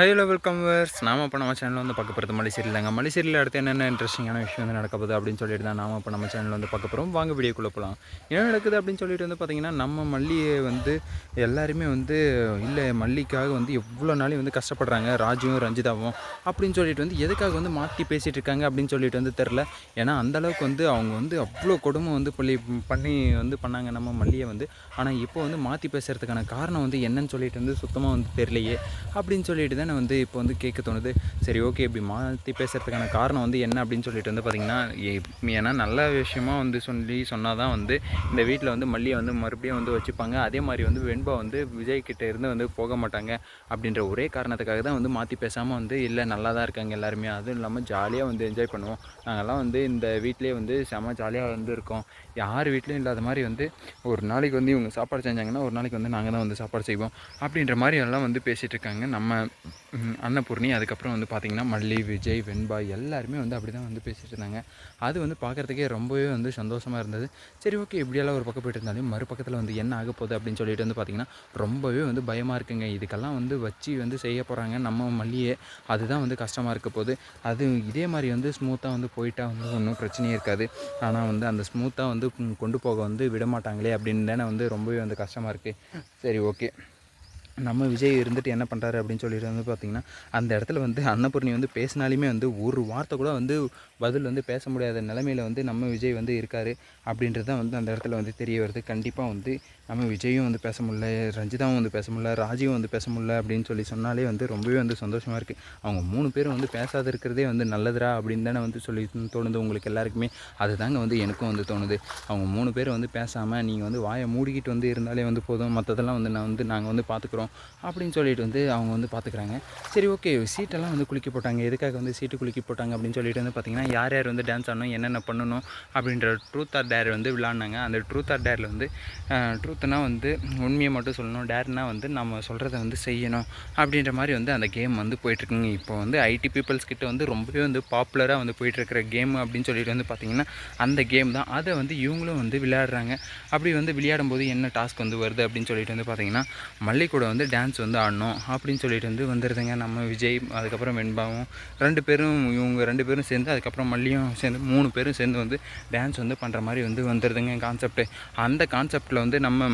Hello welcome verse நாம இப்போ நம்ம சேனல் வந்து பார்க்க போகிறது மலை தாங்க. மலைசீரியல் அடுத்து என்னென்ன இன்ட்ரெஸ்டிங்கான விஷயம் வந்து நடக்க போகுது அப்படின்னு சொல்லிட்டு தான் நாம இப்போ நம்ம சேனலில் வந்து பார்க்க போகிறோம் வாங்க வீடியோக்குள்ளே போகலாம் என்ன நடக்குது அப்படின்னு சொல்லிட்டு வந்து பார்த்தீங்கன்னா நம்ம மல்லியை வந்து எல்லாருமே வந்து இல்லை மல்லிக்காக வந்து எவ்வளோ நாளையும் வந்து கஷ்டப்படுறாங்க? ராஜுவும் ரஞ்சிதாவும். அப்படின்னு சொல்லிட்டு வந்து எதுக்காக வந்து மாற்றி பேசிகிட்டு இருக்காங்க அப்படின்னு சொல்லிட்டு வந்து தெரில ஏன்னா அந்த அளவுக்கு வந்து அவங்க வந்து அவ்வளோ கொடுமை வந்து பள்ளி பண்ணி வந்து பண்ணாங்க நம்ம மல்லியை வந்து. ஆனால் இப்போ வந்து மாற்றி பேசுகிறதுக்கான காரணம் வந்து என்னன்னு சொல்லிட்டு வந்து சுத்தமாக வந்து தெரியலையே அப்படின்னு சொல்லிட்டு தானே வந்து இப்போ வந்து கேட்க தோணுது? சரி ஓகே இப்படி மாற்றி பேசுகிறதுக்கான காரணம் வந்து என்ன அப்படின்னு சொல்லிட்டு வந்து பார்த்திங்கன்னா ஏ- ஏன்னா நல்ல விஷயமா வந்து சொல்லி சொன்னால் தான் வந்து இந்த வீட்டில் வந்து மல்லியை வந்து மறுபடியும் வந்து வச்சுப்பாங்க. அதே மாதிரி வந்து வெண்பா வந்து விஜய் கிட்டே இருந்து வந்து போக மாட்டாங்க அப்படின்ற ஒரே காரணத்துக்காக தான் வந்து மாற்றி பேசாமல் வந்து இல்லை நல்லா தான் இருக்காங்க எல்லாருமே. அதுவும் இல்லாமல் ஜாலியாக வந்து என்ஜாய் பண்ணுவோம். நாங்கள்லாம் வந்து இந்த வீட்டிலே வந்து செம ஜாலியாக வந்து இருக்கோம். யார் வீட்லேயும் இல்லாத மாதிரி வந்து ஒரு நாளைக்கு வந்து இவங்க சாப்பாடு செஞ்சாங்கன்னா ஒரு நாளைக்கு வந்து நாங்கள் தான் வந்து சாப்பாடு செய்வோம் அப்படின்ற மாதிரி எல்லாம் வந்து பேசிகிட்டு இருக்காங்க. நம்ம அன்னபூர்ணி அதுக்கப்புறம் வந்து பார்த்திங்கன்னா மல்லி விஜய் வெண்பா எல்லாருமே வந்து அப்படி தான் வந்து பேசிகிட்டு இருந்தாங்க. அது வந்து பார்க்குறதுக்கே ரொம்பவே வந்து சந்தோஷமாக இருந்தது. சரி ஓகே இப்படியெல்லாம் ஒரு பக்கம் போயிட்டு இருந்தாலும் மறுபக்கத்தில் வந்து என்ன ஆக போகுது அப்படின்னு சொல்லிட்டு வந்து பார்த்திங்கன்னா ரொம்பவே வந்து பயமாக இருக்குங்க. இதுக்கெல்லாம் வந்து வச்சு வந்து செய்ய போகிறாங்க நம்ம மல்லியே. அதுதான் வந்து கஷ்டமாக இருக்க போகுது. அது இதே மாதிரி வந்து ஸ்மூத்தாக வந்து போயிட்டால் வந்து ஒன்றும் பிரச்சனையே இருக்காது. ஆனால் வந்து அந்த ஸ்மூத்தாக வந்து கொண்டு போக வந்து விட மாட்டாங்களே அப்படின்னு தானே வந்து ரொம்பவே வந்து கஷ்டமாக இருக்குது சரி ஓகே. நம்ம விஜய் இருந்துட்டு என்ன பண்ணுறாரு அப்படின்னு சொல்லிட்டு வந்து பார்த்திங்கன்னா அந்த இடத்துல வந்து அன்னபூர்ணி வந்து பேசினாலுமே வந்து ஒரு வார்த்தை கூட வந்து பதில் வந்து பேச முடியாத நிலமையில வந்து நம்ம விஜய் வந்து இருக்கார் அப்படின்றது தான் வந்து அந்த இடத்துல வந்து தெரிய வருது. கண்டிப்பாக வந்து நம்ம விஜயும் வந்து பேச முடியல ரஞ்சிதாவும் வந்து பேச முடியல ராஜியும் வந்து பேச முடியல அப்படின்னு சொல்லி சொன்னாலே வந்து ரொம்பவே வந்து சந்தோஷமாக இருக்குது அவங்க மூணு பேரும் வந்து பேசாத இருக்கிறதே வந்து நல்லதுடா அப்படின்னு தானே வந்து சொல்லி தோணுது உங்களுக்கு எல்லாருக்குமே. அதுதாங்க வந்து எனக்கும் வந்து தோணுது. அவங்க மூணு பேர் வந்து பேசாமல் நீங்கள் வந்து வாயை மூடிக்கிட்டு வந்து இருந்தாலே வந்து போதும். மற்றதெல்லாம் வந்து நான் வந்து நாங்கள் வந்து பார்த்துக்குறோம் அப்படின்னு சொல்லிட்டு வந்து அவங்க வந்து பார்த்துக்குறாங்க சரி ஓகே. சீட்டெல்லாம் வந்து குளிக்க போட்டாங்க. எதுக்காக வந்து சீட்டு குளிக்க போட்டாங்க அப்படின்னு சொல்லிட்டு வந்து பார்த்தீங்கன்னா யார் யார் வந்து டான்ஸ் ஆடணும் என்னென்ன பண்ணணும் அப்படின்ற ட்ரூத் ஆர் டேர் வந்து விளாட்னாங்க. அந்த ட்ரூத் ஆர் டேரில் வந்து ட்ரூத் ட்ரூத்னா வந்து உண்மையை மட்டும் சொல்லணும் டேர்னா வந்து நம்ம சொல்கிறத வந்து செய்யணும் அப்படின்ற மாதிரி வந்து அந்த கேம் வந்து போயிட்டுருக்குங்க. இப்போ வந்து ஐடி பீப்புள்ஸ் கிட்ட வந்து ரொம்பவே வந்து பாப்புலராக வந்து போயிட்டுருக்கிற கேம் அப்படின்னு சொல்லிட்டு வந்து பார்த்திங்கன்னா அந்த கேம் தான். அதை வந்து இவங்களும் வந்து விளையாடுறாங்க. அப்படி வந்து விளையாடும்போது என்ன டாஸ்க் வந்து வருது அப்படின்னு சொல்லிட்டு வந்து பார்த்திங்கன்னா மல்லிகூட வந்து டான்ஸ் வந்து ஆடணும் அப்படின்னு சொல்லிட்டு வந்து வந்துடுதுங்க நம்ம விஜய் அதுக்கப்புறம் வெண்பாவும் ரெண்டு பேரும் இவங்க ரெண்டு பேரும் சேர்ந்து அதுக்கப்புறம் மல்லியும் சேர்ந்து மூணு பேரும் சேர்ந்து வந்து டான்ஸ் வந்து பண்ணுற மாதிரி வந்து வந்துடுதுங்க கான்செப்ட்டு அந்த கான்செப்டில் வந்து நம்ம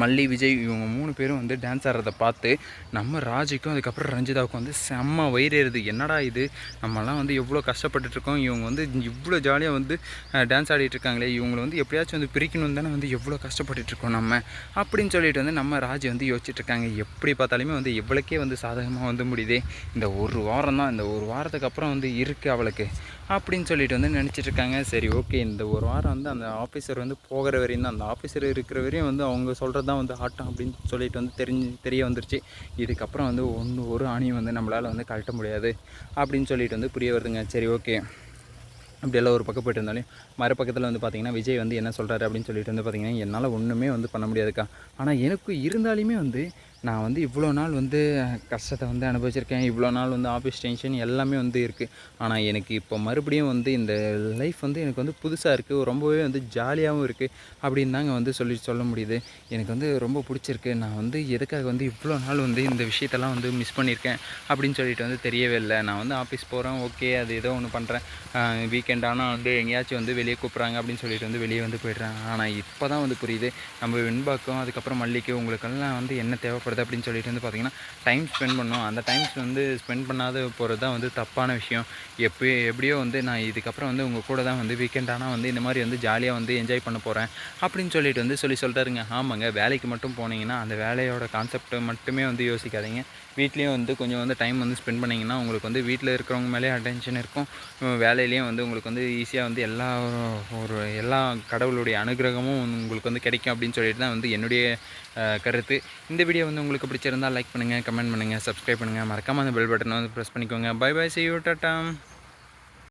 மல்லி விஜய் இவங்க மூணு பேரும் வந்து டான்ஸ் ஆடுறத பார்த்து நம்ம ராஜுக்கும் அதுக்கப்புறம் ரஞ்சிதாவுக்கும் வந்து செம்ம வயிறேறுது என்னடா இது? நம்மலாம் வந்து எவ்வளோ கஷ்டப்பட்டுட்டு இருக்கோம் இவங்க வந்து இவ்வளோ ஜாலியாக வந்து டான்ஸ் ஆடிட்டுருக்காங்களே இவங்களை வந்து எப்படியாச்சும் வந்து பிரிக்கணும் தானே வந்து எவ்வளோ கஷ்டப்பட்டுட்டு இருக்கோம் நம்ம. அப்படின்னு சொல்லிட்டு வந்து நம்ம ராஜ் வந்து யோசிச்சுட்ருக்காங்க. எப்படி பார்த்தாலுமே வந்து இவ்வளோக்கே வந்து சாதகமாக வந்து முடியுதே. இந்த ஒரு வாரம் தான். இந்த ஒரு வாரத்துக்கு அப்புறம் வந்து இருக்குது அவளுக்கு. அப்படின்னு சொல்லிட்டு வந்து நினச்சிட்ருக்காங்க. சரி ஓகே இந்த ஒரு வாரம் வந்து அந்த ஆஃபீஸர் வந்து போகிற வரையும் தான். அந்த ஆஃபீஸர் இருக்கிற வரையும் வந்து அவங்க சொல்கிறது தான் வந்து ஆட்டம் அப்படின்னு சொல்லிட்டு வந்து தெரிஞ்சு தெரிய வந்துருச்சு. இதுக்கப்புறம் வந்து ஒன்று ஒரு ஆணியும் வந்து நம்மளால் வந்து கழட்ட முடியாது அப்படின்னு சொல்லிட்டு வந்து புரிய வருதுங்க. சரி ஓகே அப்படியெல்லாம் ஒரு பக்கம் போயிட்டு இருந்தாலும் மறுபக்கத்தில் வந்து பார்த்திங்கன்னா விஜய் வந்து என்ன சொல்கிறாரு அப்படின்னு சொல்லிட்டு வந்து பார்த்திங்கன்னா என்னால் ஒன்றுமே வந்து பண்ண முடியாதுக்கா. ஆனால் எனக்கு இருந்தாலுமே வந்து நான் வந்து இவ்வளோ நாள் வந்து கஷ்டத்தை வந்து அனுபவிச்சிருக்கேன் இவ்வளோ நாள் வந்து ஆஃபீஸ் டென்ஷன் எல்லாமே வந்து இருக்குது ஆனால் எனக்கு இப்போ மறுபடியும் வந்து இந்த லைஃப் வந்து எனக்கு வந்து புதுசாக இருக்குது ரொம்பவே வந்து ஜாலியாகவும் இருக்குது அப்படின்னு தாங்க வந்து சொல்லி சொல்ல முடியுது. எனக்கு வந்து ரொம்ப பிடிச்சிருக்கு. நான் வந்து எதுக்காக வந்து இவ்வளோ நாள் வந்து இந்த விஷயத்தெல்லாம் வந்து மிஸ் பண்ணியிருக்கேன் அப்படின்னு சொல்லிட்டு வந்து தெரியவே இல்லை. நான் வந்து ஆஃபீஸ் போகிறேன் ஓகே அது ஏதோ ஒன்று பண்ணுறேன் வீக்கெண்ட் ஆனால் வந்து எங்கேயாச்சும் வந்து வெளியே கூப்பிட்றாங்க அப்படின்னு சொல்லிட்டு வந்து வெளியே வந்து போயிடுறேன். ஆனால் இப்போ தான் வந்து புரியுது. நம்ம வெண்பாக்கும் அதுக்கப்புறம் மல்லிக்கு உங்களுக்கெல்லாம் வந்து என்ன தேவைப்படுது? அப்படின்னு சொல்லிட்டு வந்து பார்த்திங்கன்னா டைம் ஸ்பெண்ட் பண்ணோம். அந்த டைம்ஸ் வந்து ஸ்பெண்ட் பண்ணாத போகிறது தான் வந்து தப்பான விஷயம். எப்போ எப்படியோ வந்து நான் இதுக்கப்புறம் வந்து உங்கள் கூட தான் வந்து வீக்கெண்ட் ஆனால் வந்து இந்த மாதிரி வந்து ஜாலியாக வந்து என்ஜாய் பண்ண போகிறேன் அப்படின்னு சொல்லிட்டு வந்து சொல்லி சொல்லிட்டாருங்க ஆமாங்க வேலைக்கு மட்டும் போனீங்கன்னா அந்த வேலையோட கான்செப்ட் மட்டுமே வந்து யோசிக்காதீங்க. வீட்லேயும் வந்து கொஞ்சம் வந்து டைம் வந்து ஸ்பெண்ட் பண்ணிங்கன்னா உங்களுக்கு வந்து வீட்டில் இருக்கிறவங்க மேலே அட்டென்ஷன் இருக்கும். வேலையிலையும் வந்து உங்களுக்கு வந்து ஈஸியாக வந்து எல்லா ஒரு எல்லா கடவுளுடைய அனுகிரகமும் உங்களுக்கு வந்து கிடைக்கும் அப்படின்னு சொல்லிட்டு தான் வந்து என்னுடைய கருத்து. இந்த வீடியோ வந்து வந்து உங்களுக்கு பிடிச்சிருந்தால் லைக் பண்ணுங்கள் கமெண்ட் பண்ணுங்கள் சப்ஸ்கிரைப் பண்ணுங்கள் மறக்காமல் அந்த பெல் பட்டனை வந்து ப்ரெஸ் பண்ணிக்கோங்க. Bye bye see you tata